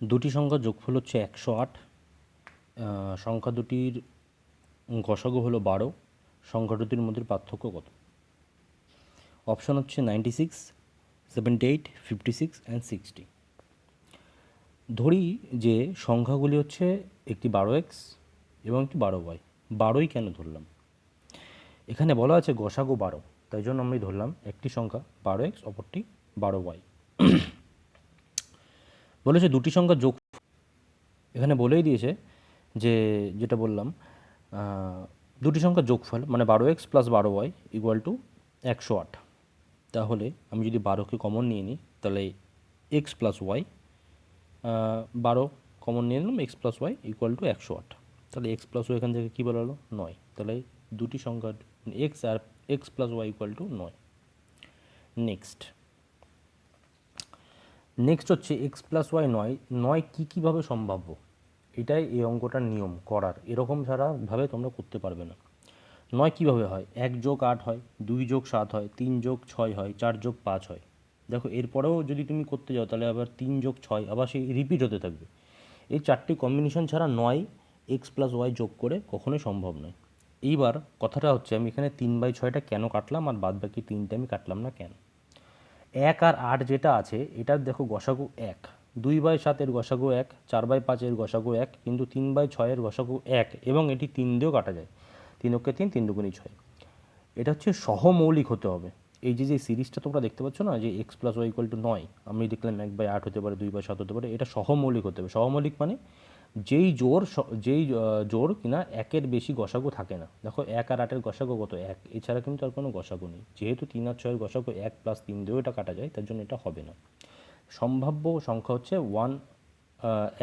দুটি সংখ্যা যোগফল হচ্ছে একশো আট সংখ্যা দুটির গসাগু হলো বারো, সংখ্যা দুটির মধ্যে পার্থক্য কত? অপশন হচ্ছে ninety six seventy eight fifty six and sixty ধরি যে সংখ্যাগুলি হচ্ছে একটি বারো এক্স এবং একটি বারো ওয়াই। বারোই কেন ধরলাম? এখানে বলা আছে গসাগু বারো, তাই জন্য আমি ধরলাম একটি সংখ্যা বারো এক্স অপরটি বারো ওয়াই। বলেছে দুটি সংখ্যা যোগ এখানে বলেই দিয়েছে যে, যেটা বললাম দুটি সংখ্যা যোগফল মানে বারো এক্স প্লাস বারো ওয়াই ইকুয়াল টু একশো আট। তাহলে আমি যদি বারোকে কমন নিয়ে নিই, তাহলে এক্স প্লাস ওয়াই বারো কমন নিয়ে নিলাম, x plus y equal to একশো আট। তাহলে এক্স প্লাস ওয়াই এখান থেকে কী বলা হলো নয়। তাহলে দুটি সংখ্যা, x R, x plus y equal to নয়। নেক্সট। নেক্সট হচ্ছে এক্স প্লাস ওয়াই নয়। নয় কী কীভাবে সম্ভাব্য? এটাই এই অঙ্কটার নিয়ম, করার। এরকম ছাড়াভাবে তোমরা করতে পারবে না। নয় কীভাবে হয়? এক যোগ আট হয়, দুই যোগ সাত হয়, তিন যোগ ছয় হয়, চার যোগ পাঁচ হয়। দেখো, এরপরেও যদি তুমি করতে যাও, তাহলে আবার তিন যোগ ছয় আবার সেই রিপিট হতে থাকবে। এই চারটি কম্বিনেশন ছাড়া নয় এক্স প্লাস ওয়াই যোগ করে কখনোই সম্ভব নয়। এইবার কথাটা হচ্ছে, আমি এখানে তিন বাই ছয়টা কেন কাটলাম আর বাদ বাকি তিনটে আমি কাটলাম না কেন? এক আর আট যেটা আছে এটার দেখো গসাগু এক। দুই বাই সাতের গসাগু এক, চার বাই পাঁচের গসাগু এক, কিন্তু তিন বাই ছয়ের গসাগু এক, এবং এটি তিন দিয়েও কাটা যায়। তিন অক্ষে তিন তিন দুগুণি ছয়। এটা হচ্ছে সহমৌলিক হতে হবে। এই যে যে সিরিজটা তোমরা দেখতে পাচ্ছ না, যে এক্স প্লাস ওয়াই টু নয়, আমি দেখলাম এক বাই আট হতে পারে, দুই বাই সাত হতে পারে, এটা সহমৌলিক হতে হবে। সহমৌলিক মানে যেই জোর যেই জোর কিনা একের বেশি গসাগু থাকে না। দেখো এক আর আটের গসাগু কত? এক। এছাড়া কিন্তু আর কোনো গসাগু নেই। যেহেতু তিন আর ছয়ের গসাগু এক প্লাস তিন দিয়েও এটা কাটা যায়, তার জন্য এটা হবে না। সম্ভাব্য সংখ্যা হচ্ছে ওয়ান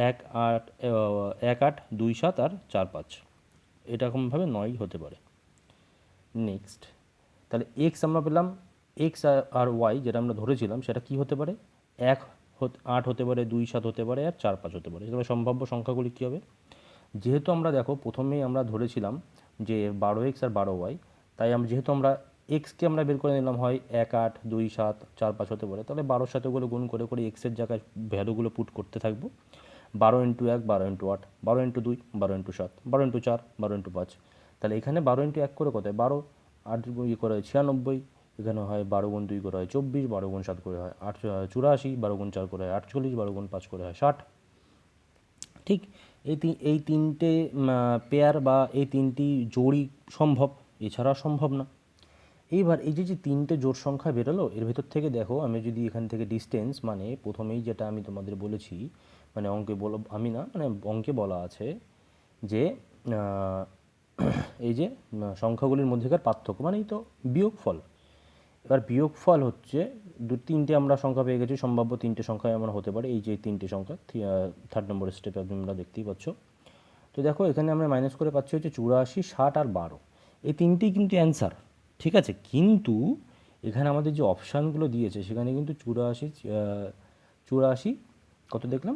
এক আট এক আট, দুই সাত আর চার পাঁচ। এরকমভাবে নয় হতে পারে। নেক্সট তাহলে এক্স আমরা পেলাম এক্স আর ওয়াই যেটা আমরা ধরেছিলাম, সেটা কি হতে পারে? এক আট হতে পারে, দুই, সাত হতে পারে আর চার, পাঁচ হতে পারে। তবে সম্ভাব্য সংখ্যাগুলি কী হবে? যেহেতু আমরা দেখো প্রথমেই আমরা ধরেছিলাম যে বারো এক্স আর বারো ওয়াই, তাই আমরা যেহেতু আমরা এক্সকে আমরা বের করে নিলাম হয় এক, আট, দুই, সাত, চার, পাঁচ হতে পারে, তাহলে বারোর সাথে ওগুলো গুণ করে করে এক্সের জায়গায় ভ্যালুগুলো পুট করতে থাকব। বারো ইন্টু এক, বারো ইন্টু আট, বারো ইন্টু দুই, বারো ইন্টু সাত, বারো ইন্টু চার, বারো ইন্টু পাঁচ। তাহলে এখানে বারো ইন্টু এক করে কত বারো আট ইয়ে করে ছিয়ানব্বই এখানে হয় বারো গুণ দুই করে হয় চব্বিশ, বারো গুণ সাত করে হয় আট চুরাশি, বারো গুণ চার করে হয় আটচল্লিশ, বারো গুণ পাঁচ করে হয় ষাট। ঠিক এই তিন, এই তিনটে পেয়ার বা এই তিনটি জোড়ই সম্ভব, এছাড়া সম্ভব না। এইবার এই যে যে তিনটে জোড় সংখ্যা বেরোলো, এর ভেতর থেকে দেখো আমি যদি এখান থেকে ডিস্টেন্স মানে প্রথমেই যেটা আমি তোমাদের বলেছি মানে অঙ্কে বলো, আমি না মানে অঙ্কে বলা আছে যে এই যে সংখ্যাগুলির মধ্যেকার পার্থক্য মানে এই তো বিয়োগফল। এবার বিয়োগফল হচ্ছে দু তিনটে আমরা সংখ্যা পেয়ে গেছি, সম্ভাব্য তিনটে সংখ্যা এমন হতে পারে। এই যে তিনটে সংখ্যা থার্ড নম্বর স্টেপে তোমরা দেখতেই পাচ্ছ। তো দেখো, এখানে আমরা মাইনাস করে পাচ্ছি হচ্ছে চুরাশি, ষাট আর বারো। এই তিনটেই কিন্তু অ্যান্সার ঠিক আছে? কিন্তু এখানে আমাদের যে অপশানগুলো দিয়েছে, সেখানে কিন্তু চুরাশি চুরাশি, কত দেখলাম?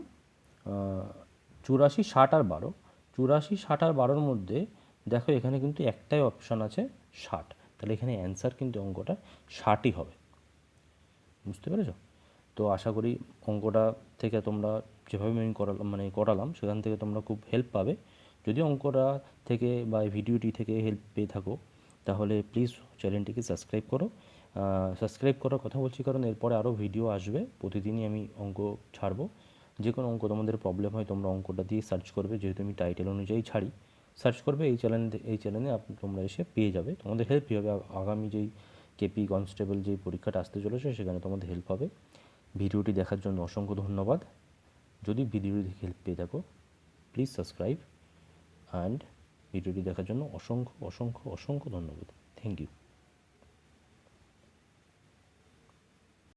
চুরাশি, ষাট আর বারো। চুরাশি, ষাট আর বারোর মধ্যে দেখো, এখানে কিন্তু একটাই অপশান আছে, ষাট। তাহলে এখানে অ্যান্সার কিন্তু অঙ্কটা ষাটই হবে। বুঝতে পেরেছ? তো আশা করি অঙ্কটা থেকে তোমরা যেভাবে আমি করালাম মানে করালাম, সেখান থেকে তোমরা খুব হেল্প পাবে। যদি অঙ্কটা থেকে বা ভিডিওটি থেকে হেল্প পেয়ে থাকো, তাহলে প্লিজ চ্যানেলটিকে সাবস্ক্রাইব করো। সাবস্ক্রাইব করার কথা বলছি কারণ এরপরে আরও ভিডিও আসবে, প্রতিদিনই আমি অঙ্ক ছাড়বো। যে কোনো অঙ্ক তোমাদের প্রবলেম হয় তোমরা অঙ্কটা দিয়ে সার্চ করবে, যেহেতু আমি টাইটেল অনুযায়ী ছাড়ি। সার্চ করবে, এই চ্যানেল এই চ্যানেলে আপনি তোমরা এসে পেয়ে যাবে। তোমাদের হেল্প হবে? আগামী যেই কেপি কনস্টেবল যেই পরীক্ষাটা আসতে চলেছে, সেখানে তোমাদের হেল্প হবে। ভিডিওটি দেখার জন্য অসংখ্য ধন্যবাদ। যদি ভিডিওটি দেখে হেল্প পেয়ে থাকো প্লিজ সাবস্ক্রাইব অ্যান্ড ভিডিওটি দেখার জন্য অসংখ্য অসংখ্য অসংখ্য ধন্যবাদ। Thank you